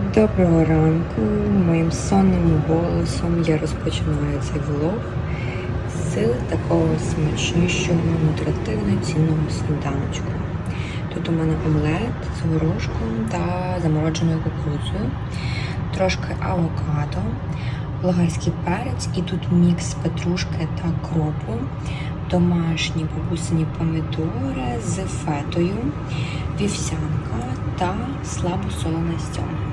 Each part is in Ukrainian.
Доброго ранку. Моїм сонним голосом я розпочинаю цей влог з такого смачнющого нутритивно цінного сніданочку. Тут у мене омлет з горошком та замороженою кукурудзою, трошки авокадо, болгарський перець і тут мікс петрушки та кропу, домашні бабусині помідори з фетою, вівсянка та слабосолена стьомга.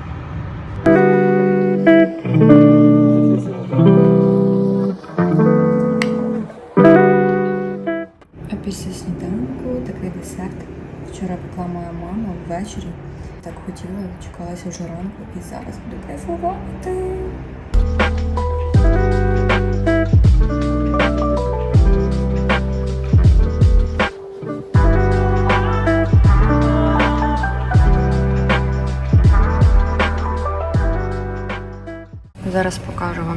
Вчора пекла моя мама ввечері. Так хотіла, дочекалася вже ранку і зараз буду кайфувати.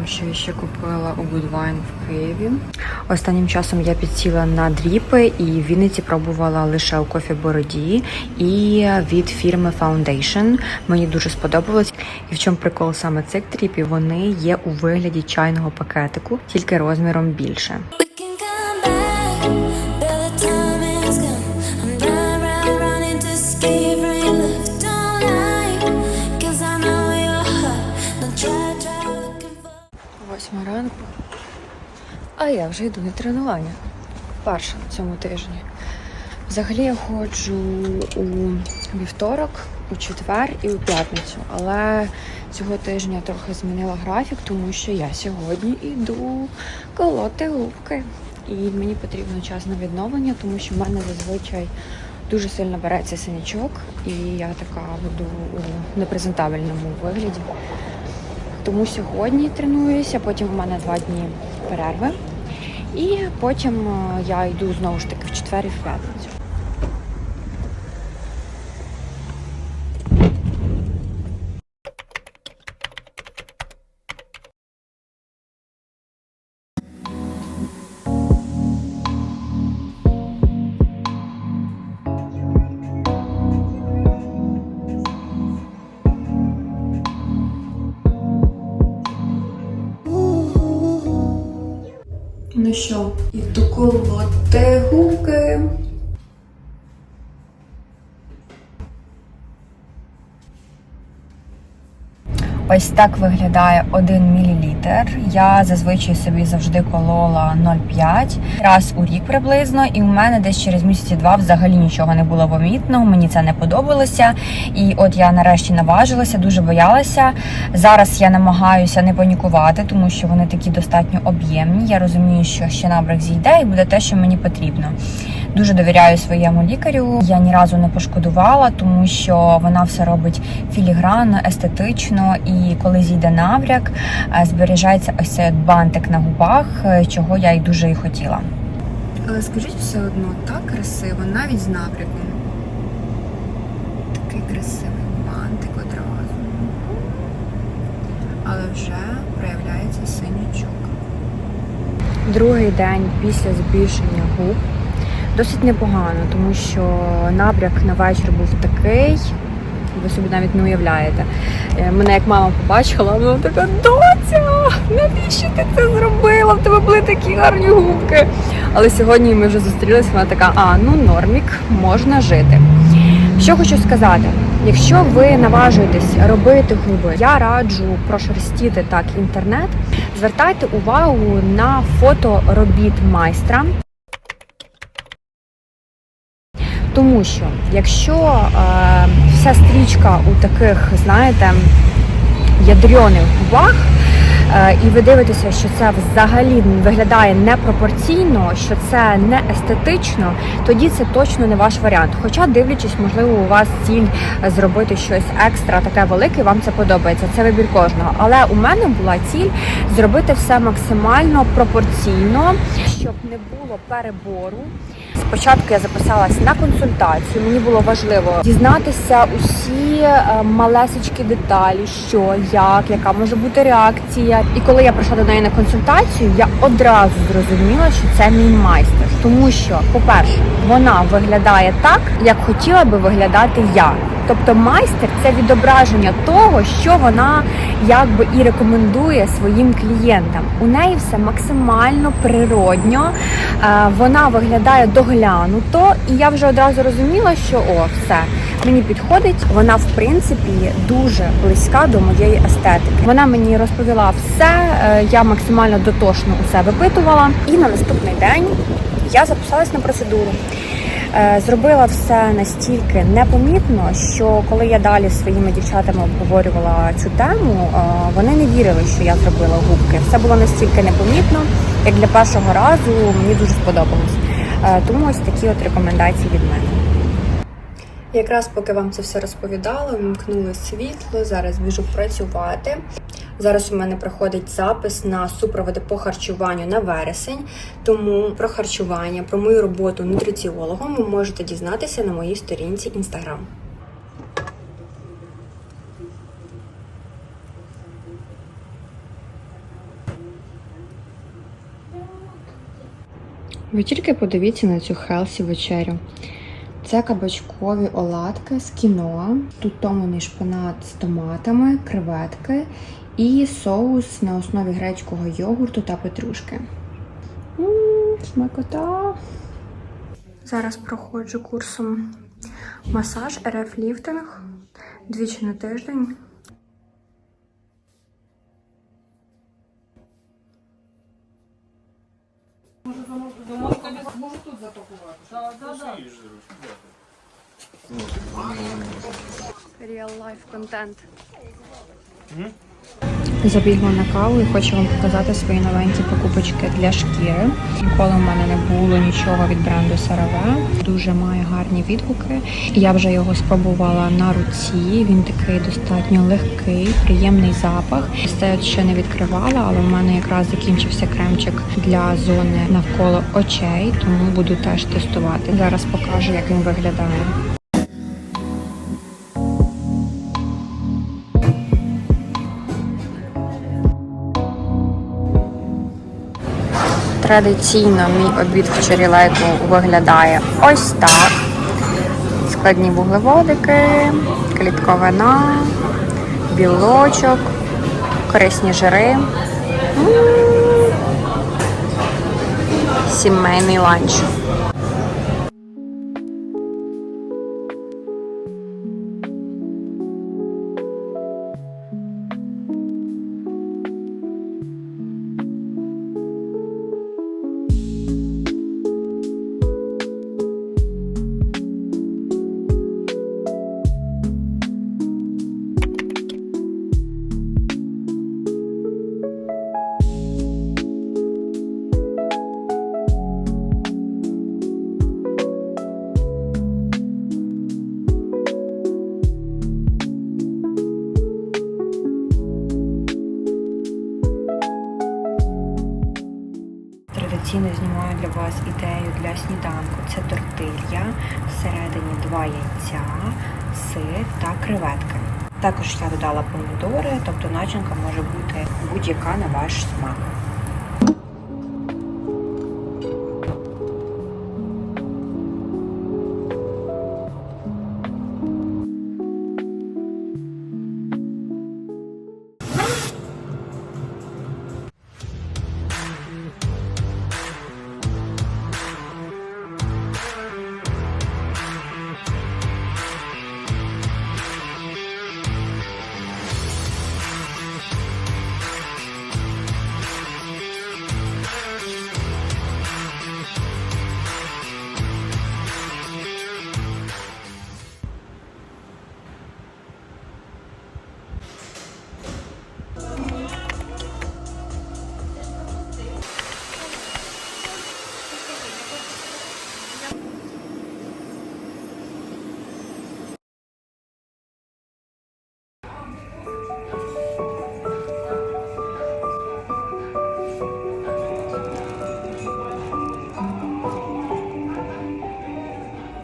Вам, що я ще купила у Goodwine в Києві. Останнім часом я підсіла на дріпи і в Вінниці пробувала лише у кофі Бороді і від фірми Foundation. Мені дуже сподобалось. І в чому прикол саме цих дріпів? Вони є у вигляді чайного пакетику, тільки розміром більше. Я вже йду на тренування. Перше на цьому тижні. Взагалі я ходжу у вівторок, у четвер і у п'ятницю. Але цього тижня я трохи змінила графік, тому що я сьогодні йду колоти губки. І мені потрібно час на відновлення, тому що в мене зазвичай дуже сильно береться синячок, і я така буду у непрезентабельному вигляді. Тому сьогодні тренуюся, потім в мене два дні перерви. І потім е, я йду знову ж таки в четвер і в п'ятницю. Ну що, іду колоти губки. Ось так виглядає 1 мл. Я зазвичай собі завжди колола 0,5 раз у рік приблизно, і в мене десь через місяці два взагалі нічого не було помітно. Мені це не подобалося. І от я нарешті наважилася, дуже боялася. Зараз я намагаюся не панікувати, тому що вони такі достатньо об'ємні. Я розумію, що ще набрак зійде і буде те, що мені потрібно. Дуже довіряю своєму лікарю. Я ні разу не пошкодувала, тому що вона все робить філігранно, естетично, і коли зійде навряк, е, зберігається ось цей бантик на губах, е, чого я й дуже і хотіла. Але скажіть все одно так красиво, навіть з напряком. Такий красивий бантик одразу. Але вже проявляється синячок. Другий день після збільшення губ досить непогано, тому що набряк на вечір був такий. Ви собі навіть не уявляєте. Е, Мене як мама побачила, вона така доця, навіщо ти це зробила? В тебе були такі гарні губки. Але сьогодні ми вже зустрілися, вона така, а ну нормік, можна жити. Що хочу сказати, якщо ви наважуєтесь робити губи, я раджу прошерстіти так інтернет, звертайте увагу на фото робіт майстра. Тому що якщо е, вся стрічка у таких, знаєте, ядрьоних губах, е, і ви дивитеся, що це взагалі виглядає непропорційно, що це не естетично, тоді це точно не ваш варіант. Хоча, дивлячись, можливо, у вас ціль зробити щось екстра, таке велике, вам це подобається. Це вибір кожного. Але у мене була ціль зробити все максимально пропорційно, щоб не було перебору. Спочатку я записалась на консультацію. Мені було важливо дізнатися усі малесечки деталі, що, як, яка може бути реакція. І коли я прийшла до неї на консультацію, я одразу зрозуміла, що це мій майстер. Тому що, по-перше, вона виглядає так, як хотіла би виглядати я. Тобто майстер це відображення того, що вона якби і рекомендує своїм клієнтам. У неї все максимально природньо, е, вона виглядає доглянуто, і я вже одразу розуміла, що о, все мені підходить. Вона в принципі дуже близька до моєї естетики. Вона мені розповіла все. е, Я максимально дотошно усе випитувала. І на наступний день я записалась на процедуру. Е, Зробила все настільки непомітно, що коли я далі своїми дівчатами обговорювала цю тему, е, вони не вірили, що я зробила губки. Все було настільки непомітно, як для першого разу мені дуже сподобалось. Е, Тому ось такі от рекомендації від мене. Якраз поки вам це все розповідала, вимкнули світло. Зараз біжу працювати. Зараз у мене проходить запис на супроводи по харчуванню на вересень. Тому про харчування, про мою роботу нутриціологом ви можете дізнатися на моїй сторінці Instagram. Ви тільки подивіться на цю хелсі вечерю. Це кабачкові оладки з кіно. Тут томлений шпинат з томатами, креветки і соус на основі грецького йогурту та петрушки. М, Смакота. Зараз проходжу курсом масаж, РФ ліфтинг двічі на тиждень. Real life контент. Забігла на каву і хочу вам показати свої новенькі покупочки для шкіри. Ніколи в мене не було нічого від бренду CeraVe. Дуже має гарні відгуки. Я вже його спробувала на руці. Він такий достатньо легкий, приємний запах. Це ще не відкривала, але в мене якраз закінчився кремчик для зони навколо очей, тому буду теж тестувати. Зараз покажу, як він виглядає. Традиційно мій обід в Чарілейку виглядає ось так. Складні вуглеводики, клітковина, білочок, корисні жири. М. Сімейний ланч. Сир та креветки. Також я додала помідори, тобто начинка може бути будь-яка на ваш смак.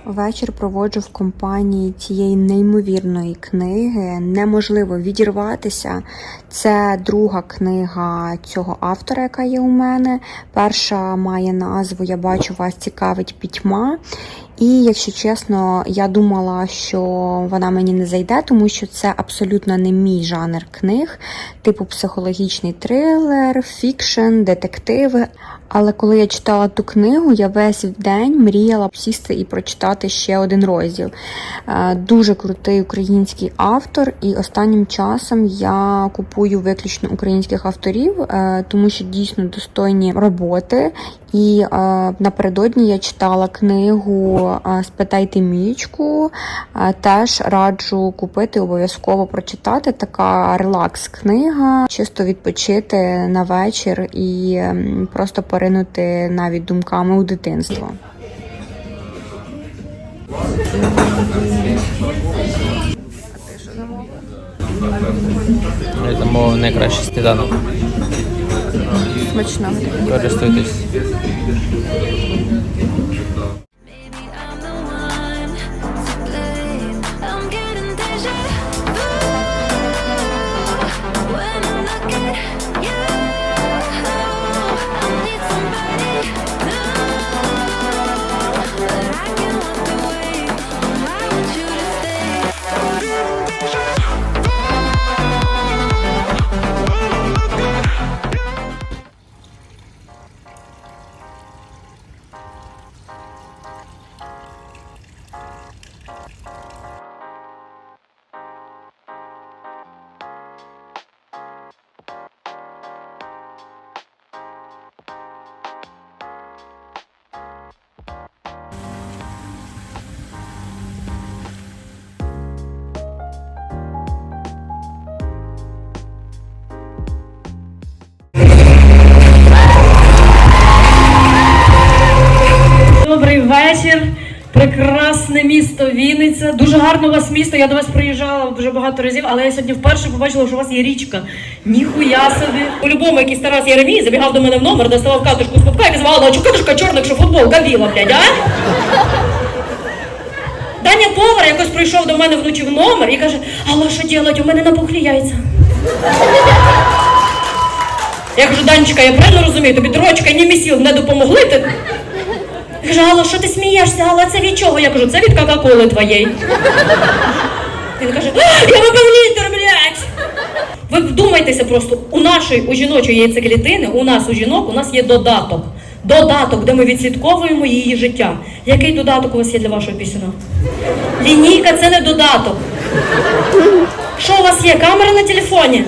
Вечір проводжу в компанії цієї неймовірної книги. Неможливо відірватися. Це друга книга цього автора, яка є у мене. Перша має назву Я бачу вас цікавить пітьма. І якщо чесно, я думала, що вона мені не зайде, тому що це абсолютно не мій жанр книг, типу психологічний трилер, фікшн, детективи. Але коли я читала ту книгу, я весь день мріяла сісти і прочитати ще один розділ. Е, Дуже крутий український автор, і останнім часом я купую виключно українських авторів, е, тому що дійсно достойні роботи. І е, напередодні я читала книгу Спитайте мічку. Теж раджу купити, обов'язково прочитати. Така релакс-книга, чисто відпочити на вечір і просто поринути навіть думками у дитинство. Я замовив найкращий сніданок. Смачного. Користуйтесь. Вечір. Прекрасне місто Вінниця. Дуже гарне у вас місто. Я до вас приїжджала вже багато разів, але я сьогодні вперше побачила, що у вас є річка. Ніхуя собі. По-любому, якийсь Тарас Єремій забігав до мене в номер, доставав катушку з попка і казав, а чого катушка чорна, якщо футбол гавіла, блядь, а? Даня повар якось прийшов до мене вночі в номер і каже, алло, що делать, у мене напухлі яйця. Я кажу, Данечка, я правильно розумію, тобі дрочка ні місіл не допомогли. Ти... Я кажу, Алла, що ти смієшся? Алла, це від чого? Я кажу, це від Кока-Коли твоєї. Він каже, я випив літр, блядь! Ви вдумайтеся просто, у нашої, у жіночої яйцеклітини, у нас, у жінок, у нас є додаток. Додаток, де ми відслідковуємо її життя. Який додаток у вас є для вашого пісюна? Лінійка це не додаток. Що у вас є? Камера на телефоні?